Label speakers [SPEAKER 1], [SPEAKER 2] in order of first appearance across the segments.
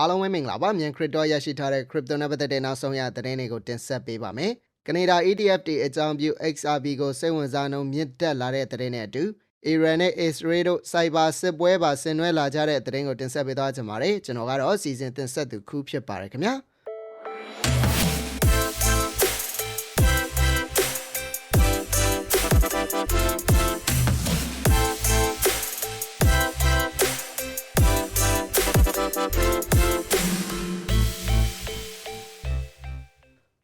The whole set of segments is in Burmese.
[SPEAKER 1] အားလုံးပဲမင်္ဂလာပါမြန် crypto ရရှိထားတဲ့ crypto နဲ့ပတ်သက်တဲ့နောက်ဆုံးရသတင်းတွေကိုတင်ဆက်ပေးပါမယ်ကနေဒါ ETF တွေအကြောင်းပြု XRP ကိုစိတ်ဝင်စားနှုန်းမြင့်တက်လာတဲ့သတင်းနဲ့အတူ Iran နဲ့ Israel တို့ cyber စစ်ပွဲပါဆင်နွှဲလာကြတဲ့သတင်းကိုတင်ဆက်ပေးသွားကြပါမယ်ကျွန်တော်ကတော့စီစဉ်တင်ဆက်သူခုဖြစ်ပါတယ်ခင်ဗျာ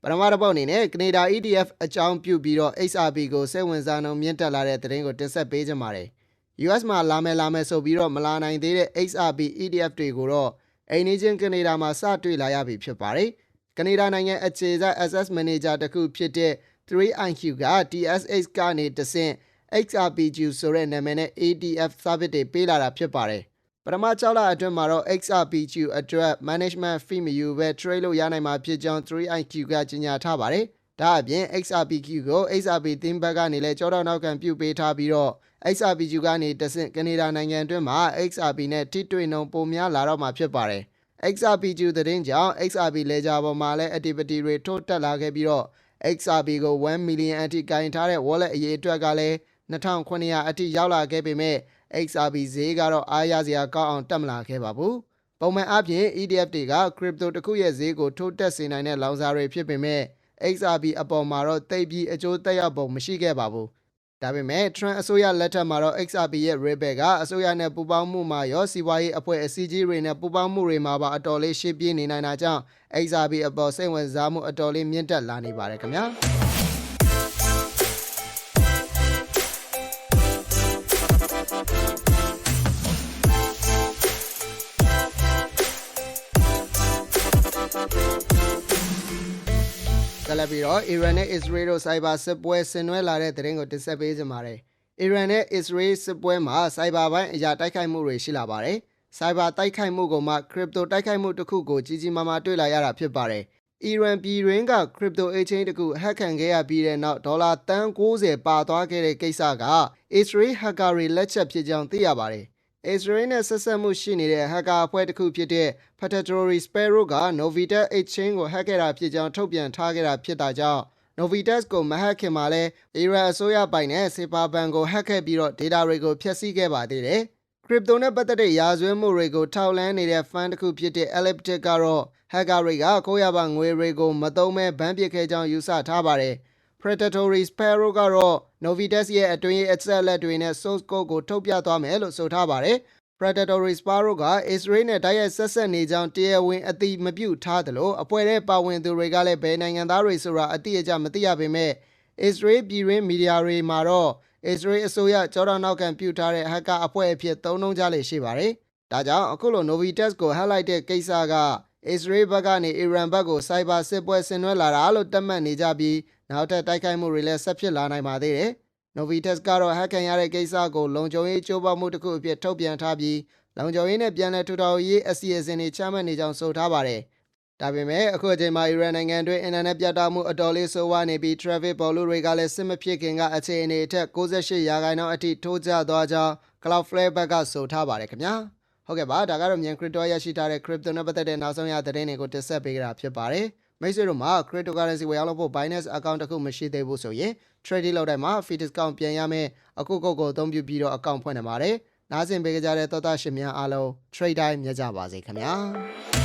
[SPEAKER 1] ပထမတစ်ပုတ်အနေနဲ့ကနေဒါ ETF အကြောင်းပြုပြီးတော့ XRP ကိုစိတ်ဝင်စားနှုန်းမြင့်တက်လာတဲ့သတင်းကိုတင်ဆက်ပေးကြပါမယ်။ US မှာလာမယ်လာမယ်ဆိုပြီးတော့မလာနိုင်သေးတဲ့ XRP ETF တွေကိုတော့အိမ်နီးချင်းကနေဒါမှာစတွေ့လာရပြီဖြစ်ပါတယ်။ကနေဒါနိုင်ငံအခြေစိုက် Access Manager တစ်ခုဖြစ်တဲ့ 3iQ က TSX ကနေတဆင့် XRPQ ဆိုတဲ့နာမည်နဲ့ ETF service တွေပေးလာတာဖြစ်ပါတယ်။ ပထမ6လအတွင်းမှာတော့ XRPQ အတွက် management fee မယူဘဲ trade လို့ရနိုင်မှာဖြစ်ကြောင်း 3iQ ကကြေညာထားပါတယ်။ဒါအပြင် XRPQ ကို XRP theme ဘက်ကနေလည်းကြောတော့နောက်ခံပြုပေးထားပြီးတော့ XRPQ ကနေတဆင့်ကနေဒါနိုင်ငံအတွင်းမှာ XRP နဲ့ထိတွေ့နှုန်းပိုများလာတော့မှာဖြစ်ပါတယ်။ XRPQ သတင်းကြောင့် XRP ledger ပေါ်မှာလည်း activity တွေထိုးတက်လာခဲ့ပြီးတော့ XRP ကို1 million အထိကင်ထားတဲ့ wallet အရေးအတွက်ကလည်း2900အထိရောက်လာခဲ့ပေမဲ့ XRP ဈေးကတော့အားရစရာကောင်းအောင်တက်မလာခဲ့ပါဘူး။ပုံမှန်အားဖြင့် ETF တွေက crypto တစ်ခုရဲ့ဈေးကိုထိုးတက်စေနိုင်တဲ့လောင်စာတွေဖြစ်ပေမဲ့ XRP အပေါ်မှာတော့တိတ်ပြီးအကျိုးသက်ရောက်ပုံမရှိခဲ့ပါဘူး။ဒါပေမဲ့ Trump အစိုးရလက်ထက်မှာတော့ XRP ရဲ့ rebate ကအစိုးရနဲ့ပူးပေါင်းမှုမှာရောစီးပွားရေးအဖွဲ့အစည်းကြီးတွေနဲ့ပူးပေါင်းမှုတွေမှာပါအတော်လေးရှေ့ပြေးနေနိုင်တာကြောင့် XRP အပေါ်စိတ်ဝင်စားမှုအတော်လေးမြင့်တက်လာနေပါတယ်ခင်ဗျာ။ ဆက်လက်ပြီးတော့ Iran နဲ့ Israel တို့ cyber စစ်ပွဲဆင်နွှဲလာတဲ့သတင်းကိုတင်ဆက်ပေးကြပါမယ်။ Iran နဲ့ Israel စစ်ပွဲမှာ cyber ဘိုင်းအရာတိုက်ခိုက်မှုတွေရှိလာပါတယ်။ cyber တိုက်ခိုက်မှုကမှ crypto တိုက်ခိုက်မှုတစ်ခုကိုကြီးကြီးမားမားတွေ့လာရတာဖြစ်ပါတယ်။ Iran ပြည်တွင်းက crypto exchange တစ်ခု hack ခံခဲ့ရပြီးတဲ့နောက်ဒေါ်လာတန်း90ပါသွားခဲ့တဲ့ကိစ္စက Israel hacker တွေလက်ချက်ဖြစ်ကြောင်းသိရပါတယ်။ Israel နဲ့ဆက်ဆက်မှုရှိနေတဲ့ hacker အဖွဲ့တစ်ခုဖြစ်တဲ့ Predatory Sparrow က Novitas Exchange ကို hack ခဲ့တာဖြစ်ကြောင်း ထုတ်ပြန်ထားခဲ့တာဖြစ်တာကြောင့် Novitas ကိုမ hack ခင်မှာလဲ Iran အစိုးရပိုင်တဲ့ SIPR ဘဏ်ကို hack ခဲ့ပြီးတော့ data တွေကိုဖျက်ဆီးခဲ့ပါသေးတယ်။ crypto နဲ့ပတ်သက်တဲ့ရာဇဝတ်မှုတွေကို ထောက်လှမ်းနေတဲ့ fund တစ်ခုဖြစ်တဲ့ Elliptic ကတော့ hacker တွေကခိုးရပါငွေတွေကို မသုံးမဲဘန်းပစ်ခဲ့ကြောင်း ယူဆထားပါတယ်။ Predatory Sparrow ကတော့ Novitas ရဲ့အတွင်းရေးအချက်အလက်တွေနဲ့ source code ကိုထုတ်ပြသွားမယ်လို့ဆိုထားပါတယ်။ Predatory Sparrow က Israel နဲ့တိုက်ရိုက်ဆက်ဆက်နေကြောင်းတရားဝင်အသိမပြုထားသလိုအဖွဲ့ထဲပါဝင်သူတွေကလည်းဘယ်နိုင်ငံသားတွေဆိုတာအတိအကျမသိရပေမဲ့ Israel ပြည်တွင်းမီဒီယာတွေမှာတော့ Israel အစိုးရကြောတော်နောက်ခံပြုထားတဲ့ hacker အဖွဲ့အဖြစ်သုံးနှုန်းကြလေရှိပါတယ်။ဒါကြောင့်အခုလို Novitas ကို hack လိုက်တဲ့ကိစ္စက Israel ဘက်ကနေ Iran ဘက်ကို cyber စစ်ပွဲဆင်နွှဲလာတာလို့တတ်မှတ်နေကြပြီးနောက်ထပ်တိုက်ခိုက်မှုတွေလည်းဆက်ဖြစ်လာနိုင်ပါသေးတယ်။ Novitas ကတော့ hack ခံရတဲ့ကိစ္စကိုလုံခြုံရေးကြိုးပမ်းမှုတစ်ခုအဖြစ်ထုတ်ပြန်ထားပြီးလုံခြုံရေးနဲ့ပြန်လည်ထူထောင်ရေးအစီအစဉ်တွေချမှတ်နေကြောင်းဆိုထားပါတယ်။ဒါပေမဲ့အခုအချိန်မှာ Iran နိုင်ငံတွင်းအင်တာနက်ပြတ်တောက်မှုအတော်လေးဆိုးဝါးနေပြီး traffic ပေါ်လူတွေကလည်းစစ်မဖြစ်ခင်ကအခြေအနေအထက်68ရာခိုင်နှုန်းအထိထိုးကျသွားကြောင်း Cloudflare ဘက်ကဆိုထားပါတယ်ခင်ဗျာ။ ဟုတ်ကဲ့ပါဒါကတော့မြန် crypto ရရှိထားတဲ့ crypto နဲ့ပတ်သက်တဲ့နောက်ဆုံးရသတင်းတွေကိုတင်ဆက်ပေးကြတာဖြစ်ပါတယ်။မိတ်ဆွေတို့မှာ cryptocurrency ဝယ်ရောက်လို့ဖို့ Binance account တစ်ခုမရှိသေးဘူးဆိုရင် trading လုပ်တိုင်းမှာ fee discount ပြန်ရမယ်အခုကုတ်ကိုအသုံးပြုပြီးတော့ account ဖွင့်နေပါတယ်။နားဆင်ပေးကြတဲ့သောသားရှင်များအားလုံး trade time မြတ်ကြပါစေခင်ဗျာ။